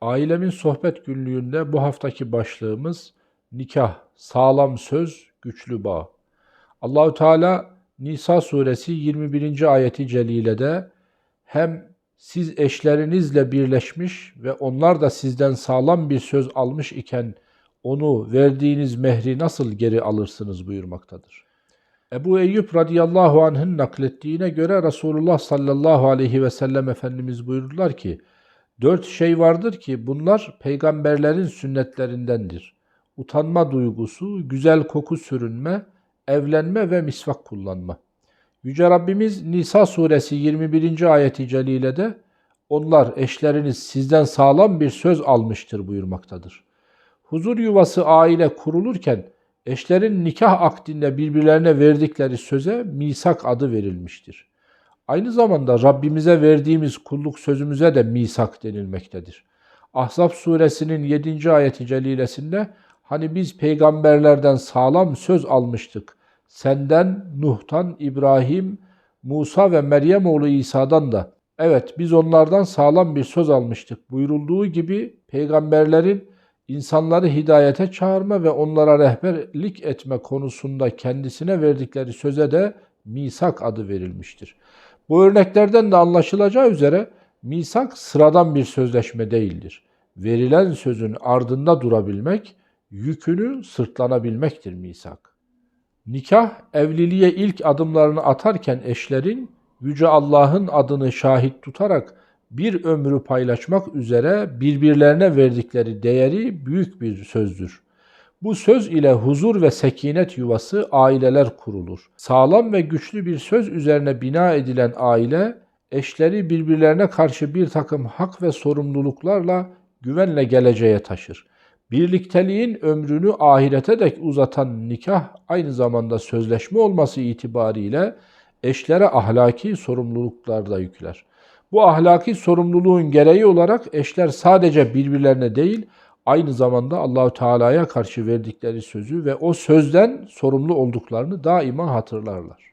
Ailemin sohbet günlüğünde bu haftaki başlığımız nikah, sağlam söz, güçlü bağ. Allahü Teala Nisa suresi 21. ayeti celilede hem siz eşlerinizle birleşmiş ve onlar da sizden sağlam bir söz almış iken onu verdiğiniz mehri nasıl geri alırsınız buyurmaktadır. Ebu Eyyub radıyallahu anh'ın naklettiğine göre Resulullah sallallahu aleyhi ve sellem Efendimiz buyurdular ki, Dört şey vardır ki bunlar peygamberlerin sünnetlerindendir. Utanma duygusu, güzel koku sürünme, evlenme ve misvak kullanma. Yüce Rabbimiz Nisa suresi 21. ayeti celilede onlar eşleriniz sizden sağlam bir söz almıştır buyurmaktadır. Huzur yuvası aile kurulurken eşlerin nikah akdinde birbirlerine verdikleri söze misak adı verilmiştir. Aynı zamanda Rabbimize verdiğimiz kulluk sözümüze de misak denilmektedir. Ahzab suresinin 7. ayeti celilesinde hani biz peygamberlerden sağlam söz almıştık. Senden, Nuh'tan, İbrahim, Musa ve Meryem oğlu İsa'dan da evet biz onlardan sağlam bir söz almıştık buyurulduğu gibi peygamberlerin insanları hidayete çağırma ve onlara rehberlik etme konusunda kendisine verdikleri söze de misak adı verilmiştir. Bu örneklerden de anlaşılacağı üzere misak sıradan bir sözleşme değildir. Verilen sözün ardında durabilmek, yükünü sırtlanabilmektir misak. Nikah, evliliğe ilk adımlarını atarken eşlerin Yüce Allah'ın adını şahit tutarak bir ömrü paylaşmak üzere birbirlerine verdikleri değeri büyük bir sözdür. Bu söz ile huzur ve sekinet yuvası aileler kurulur. Sağlam ve güçlü bir söz üzerine bina edilen aile, eşleri birbirlerine karşı bir takım hak ve sorumluluklarla güvenle geleceğe taşır. Birlikteliğin ömrünü ahirete dek uzatan nikah aynı zamanda sözleşme olması itibariyle eşlere ahlaki sorumluluklar da yükler. Bu ahlaki sorumluluğun gereği olarak eşler sadece birbirlerine değil, aynı zamanda Allahü Teala'ya karşı verdikleri sözü ve o sözden sorumlu olduklarını daima hatırlarlar.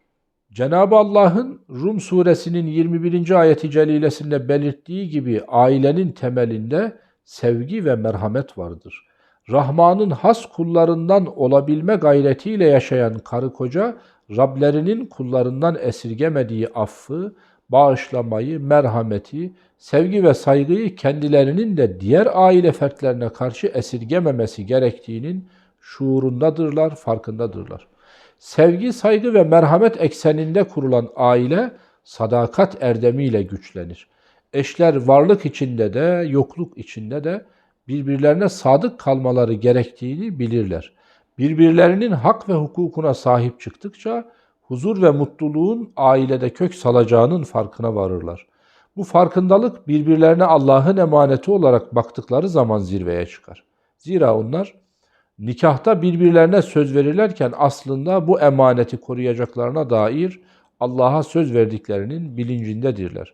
Cenab-ı Allah'ın Rum suresinin 21. ayeti celilesinde belirttiği gibi ailenin temelinde sevgi ve merhamet vardır. Rahman'ın has kullarından olabilme gayretiyle yaşayan karı koca, Rablerinin kullarından esirgemediği affı, bağışlamayı, merhameti, sevgi ve saygıyı kendilerinin de diğer aile fertlerine karşı esirgememesi gerektiğinin şuurundadırlar, farkındadırlar. Sevgi, saygı ve merhamet ekseninde kurulan aile sadakat erdemiyle güçlenir. Eşler varlık içinde de, yokluk içinde de birbirlerine sadık kalmaları gerektiğini bilirler. Birbirlerinin hak ve hukukuna sahip çıktıkça huzur ve mutluluğun ailede kök salacağının farkına varırlar. Bu farkındalık birbirlerine Allah'ın emaneti olarak baktıkları zaman zirveye çıkar. Zira onlar nikahta birbirlerine söz verirlerken aslında bu emaneti koruyacaklarına dair Allah'a söz verdiklerinin bilincindedirler.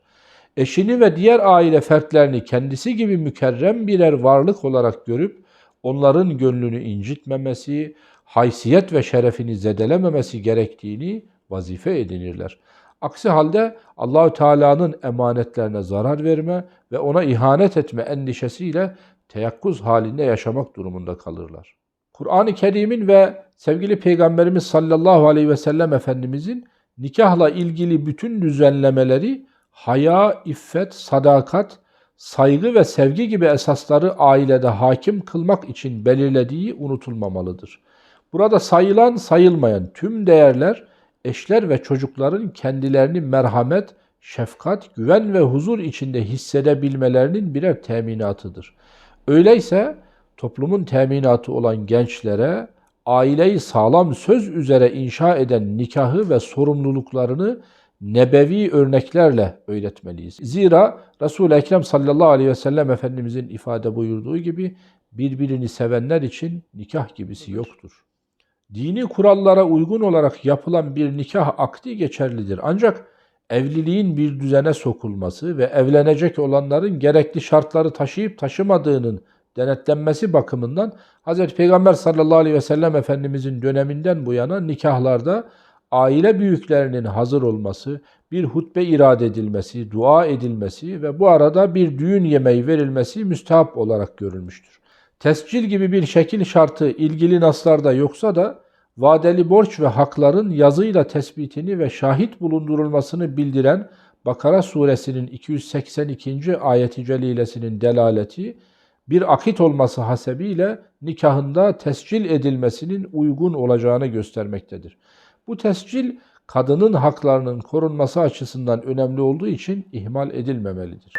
Eşini ve diğer aile fertlerini kendisi gibi mükerrem birer varlık olarak görüp onların gönlünü incitmemesi, haysiyet ve şerefini zedelememesi gerektiğini vazife edinirler. Aksi halde Allahü Teala'nın emanetlerine zarar verme ve ona ihanet etme endişesiyle teyakkuz halinde yaşamak durumunda kalırlar. Kur'an-ı Kerim'in ve sevgili Peygamberimiz sallallahu aleyhi ve sellem Efendimizin nikahla ilgili bütün düzenlemeleri haya, iffet, sadakat, saygı ve sevgi gibi esasları ailede hakim kılmak için belirlediği unutulmamalıdır. Burada sayılan sayılmayan tüm değerler eşler ve çocukların kendilerini merhamet, şefkat, güven ve huzur içinde hissedebilmelerinin birer teminatıdır. Öyleyse toplumun teminatı olan gençlere aileyi sağlam söz üzere inşa eden nikahı ve sorumluluklarını nebevi örneklerle öğretmeliyiz. Zira Resul-i Ekrem sallallahu aleyhi ve sellem Efendimizin ifade buyurduğu gibi birbirini sevenler için nikah gibisi yoktur. Dini kurallara uygun olarak yapılan bir nikah akdi geçerlidir. Ancak evliliğin bir düzene sokulması ve evlenecek olanların gerekli şartları taşıyıp taşımadığının denetlenmesi bakımından Hz. Peygamber sallallahu aleyhi ve sellem Efendimizin döneminden bu yana nikahlarda aile büyüklerinin hazır olması, bir hutbe irade edilmesi, dua edilmesi ve bu arada bir düğün yemeği verilmesi müstehap olarak görülmüştür. Tescil gibi bir şekil şartı ilgili naslarda yoksa da vadeli borç ve hakların yazıyla tespitini ve şahit bulundurulmasını bildiren Bakara suresinin 282. ayeti celilesinin delaleti bir akit olması hasebiyle nikahında tescil edilmesinin uygun olacağını göstermektedir. Bu tescil kadının haklarının korunması açısından önemli olduğu için ihmal edilmemelidir.